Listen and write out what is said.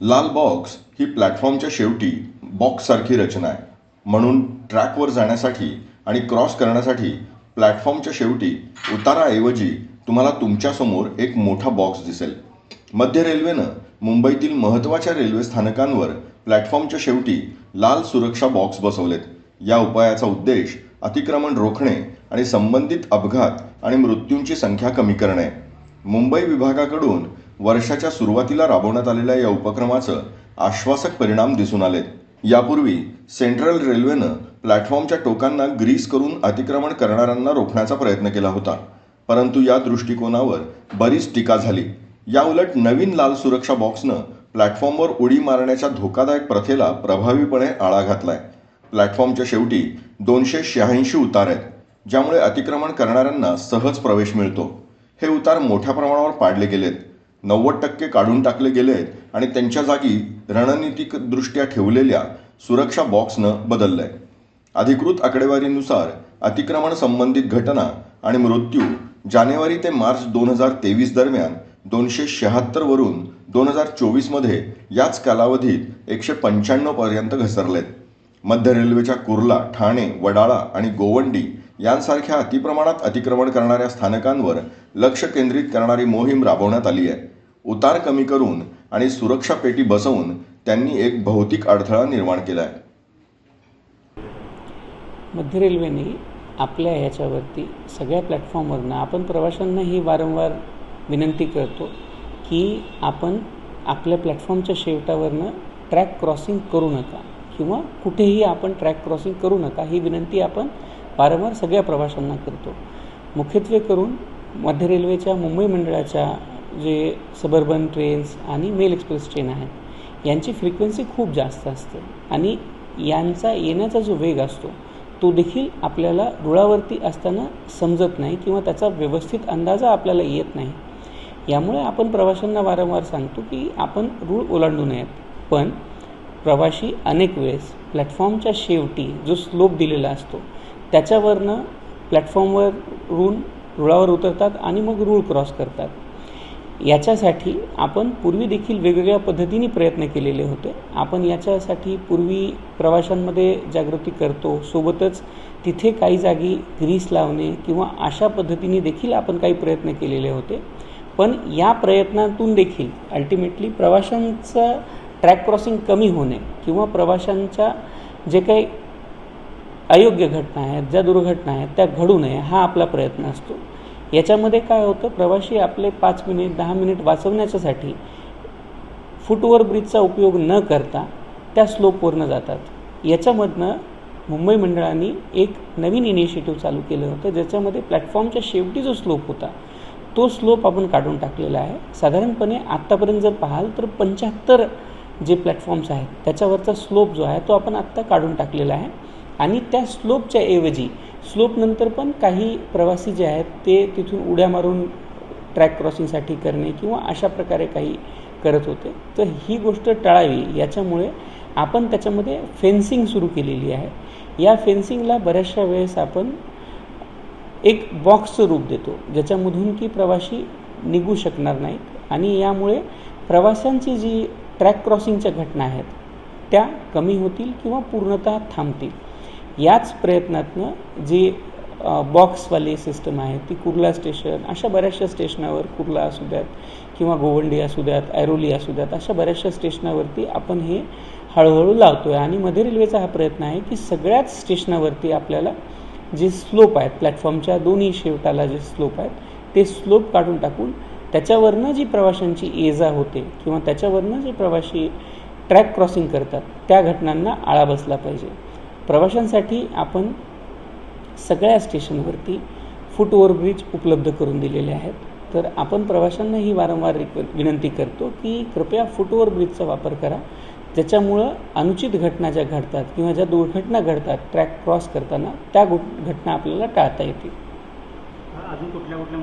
लाल बॉक्स ही प्लॅटफॉर्मच्या शेवटी बॉक्ससारखी रचना आहे. म्हणून ट्रॅकवर जाण्यासाठी आणि क्रॉस करण्यासाठी प्लॅटफॉर्मच्या शेवटी उताराऐवजी तुम्हाला तुमच्यासमोर एक मोठा बॉक्स दिसेल. मध्य रेल्वेनं मुंबईतील महत्त्वाच्या रेल्वे स्थानकांवर प्लॅटफॉर्मच्या शेवटी लाल सुरक्षा बॉक्स बसवलेत. या उपायाचा उद्देश अतिक्रमण रोखणे आणि संबंधित अपघात आणि मृत्यूंची संख्या कमी करणे. मुंबई विभागाकडून वर्षाच्या सुरुवातीला राबवण्यात आलेल्या या उपक्रमाचं आश्वासक परिणाम दिसून आलेत. यापूर्वी सेंट्रल रेल्वेनं प्लॅटफॉर्मच्या टोकांना ग्रीस करून अतिक्रमण करणाऱ्यांना रोखण्याचा प्रयत्न केला होता. परंतु या दृष्टिकोनावर बरीच टीका झाली. याउलट नवीन लाल सुरक्षा बॉक्सनं प्लॅटफॉर्मवर उडी मारण्याच्या धोकादायक प्रथेला प्रभावीपणे आळा घातलाय. प्लॅटफॉर्मच्या शेवटी दोनशे शहाऐंशी उतार आहेत ज्यामुळे अतिक्रमण करणाऱ्यांना सहज प्रवेश मिळतो. हे उतार मोठ्या प्रमाणावर पाडले गेलेत. नव्वद टक्के काढून टाकले गेले आहेत आणि त्यांच्या जागी रणनीतिकदृष्ट्या ठेवलेल्या सुरक्षा बॉक्सनं बदललं आहे अधिकृत आकडेवारीनुसार अतिक्रमण संबंधित घटना आणि मृत्यू जानेवारी ते मार्च दोन हजार तेवीस दरम्यान दोनशे शहात्तरवरून दोन हजार चोवीसमध्ये याच कालावधीत एकशे पंच्याण्णवपर्यंत घसरलेत. मध्य रेल्वेच्या कुर्ला ठाणे वडाळा आणि गोवंडी यांसारख्या अतिप्रमाणात अतिक्रमण करणाऱ्या स्थानकांवर लक्ष केंद्रित करणारी मोहीम राबवण्यात आली आहे. उतार कमी करून आणि सुरक्षा पेटी बसवून त्यांनी एक भौतिक अडथळा निर्माण केला आहे मध्य रेल्वेने आपल्या ह्याच्यावरती सगळ्या प्लॅटफॉर्मवरनं आपण प्रवाशांना ही वारंवार विनंती करतो की आपण आपल्या प्लॅटफॉर्मच्या शेवटावरनं ट्रॅक क्रॉसिंग करू नका किंवा कुठेही आपण ट्रॅक क्रॉसिंग करू नका ही विनंती आपण वारंवार सगळ्या प्रवाशांना करतो. मुख्यत्वे करून मध्य रेल्वेच्या मुंबई मंडळाच्या जे सबर्बन ट्रेन्स आणि मेल एक्सप्रेस ट्रेन आहेत यांची फ्रिक्वेन्सी खूप जास्त असते. आणि यांचा येण्याचा जो वेग असतो तो देखील आपल्याला रुळावरती असताना समजत नाही किंवा त्याचा व्यवस्थित अंदाजा आपल्याला येत नाही. यामुळे आपण प्रवाशांना वारंवार सांगतो की आपण रूळ ओलांडू नयेत. पण प्रवाशी अनेक वेळेस प्लॅटफॉर्मच्या शेवटी जो स्लोप दिलेला असतो त्याच्यावरनं प्लॅटफॉर्मवरून रुळावर उतरतात आणि मग रूळ क्रॉस करतात. याच्यासाठी आपण पूर्वी देखील वेगवेगळ्या पद्धतीने प्रयत्न केलेले होते. आपण याच्यासाठी पूर्वी प्रवाशांमध्ये जागृती करतो. सोबतच तिथे काही जागी ग्रीस लावणे किंवा अशा पद्धतीने देखील आपण काही प्रयत्न केलेले होते. पण या प्रयत्नातून देखील अल्टिमेटली प्रवाशांचं ट्रॅक क्रॉसिंग कमी होणे किंवा प्रवाशांच्या जे काही अयोग्य घटना आहेत ज्या दुर्घटना आहेत त्या घडू नये हा आपला प्रयत्न असतो. याच्यामध्ये काय होतं प्रवासी आपले पाच मिनिट दहा मिनिट वाचवण्याच्यासाठी फुटओव्हर ब्रिजचा उपयोग न करता त्या स्लोपवरनं जातात. याच्यामधनं मुंबई मंडळाने एक नवीन इनिशिएटिव्ह चालू केलं होतं ज्याच्यामध्ये प्लॅटफॉर्मच्या शेवटी जो स्लोप होता तो स्लोप आपण काढून टाकलेला आहे. साधारणपणे आत्तापर्यंत जर पाहाल तर पंच्याहत्तर जे प्लॅटफॉर्म्स आहेत त्याच्यावरचा स्लोप जो आहे तो आपण आत्ता काढून टाकलेला आहे. आणि त्या स्लोपच्या ऐवजी स्लोपनंतर पण काही प्रवासी जे आहेत ते तिथून उड्या मारून ट्रॅक क्रॉसिंगसाठी करणे किंवा अशा प्रकारे काही करत होते. तर ही गोष्ट टाळावी. याच्यामुळे आपण त्याच्यामध्ये फेन्सिंग सुरू केलेली आहे. या फेन्सिंगला बऱ्याचशा वेळेस आपण एक बॉक्सचं रूप देतो ज्याच्यामधून की प्रवासी निघू शकणार नाहीत. आणि यामुळे प्रवाशांची जी ट्रॅक क्रॉसिंगच्या घटना आहेत त्या कमी होतील किंवा पूर्णतः थांबतील. याच प्रयत्नातनं जी बॉक्सवाली सिस्टम आहे ती कुर्ला स्टेशन अशा बऱ्याचशा स्टेशनावर कुर्ला असू द्यात किंवा गोवंडी असू द्यात ऐरोली असू द्यात अशा बऱ्याचशा स्टेशनावरती आपण हे हळूहळू लावतो आहे आणि मध्य रेल्वेचा हा प्रयत्न आहे की सगळ्याच स्टेशनावरती आपल्याला जे स्लोप आहेत प्लॅटफॉर्मच्या दोन्ही शेवटाला जे स्लोप आहेत ते स्लोप काढून टाकून त्याच्यावरनं जी प्रवाशांची एजा होते किंवा त्याच्यावरनं जे प्रवाशी ट्रॅक क्रॉसिंग करतात त्या घटनांना आळा बसला पाहिजे. प्रवाशांसाठी आपण सगळ्या स्टेशनवरती फुट ओव्हरब्रिज उपलब्ध करून दिलेले आहेत. तर आपण प्रवाशांना ही वारंवार रिक विनंती करतो की कृपया फुट ओव्हरब्रिजचा वापर करा. ज्याच्यामुळं अनुचित घटना ज्या घडतात किंवा ज्या दुर्घटना घडतात ट्रॅक क्रॉस करताना त्या घटना आपल्याला टाळता येतील. अजून कुठल्या कुठल्या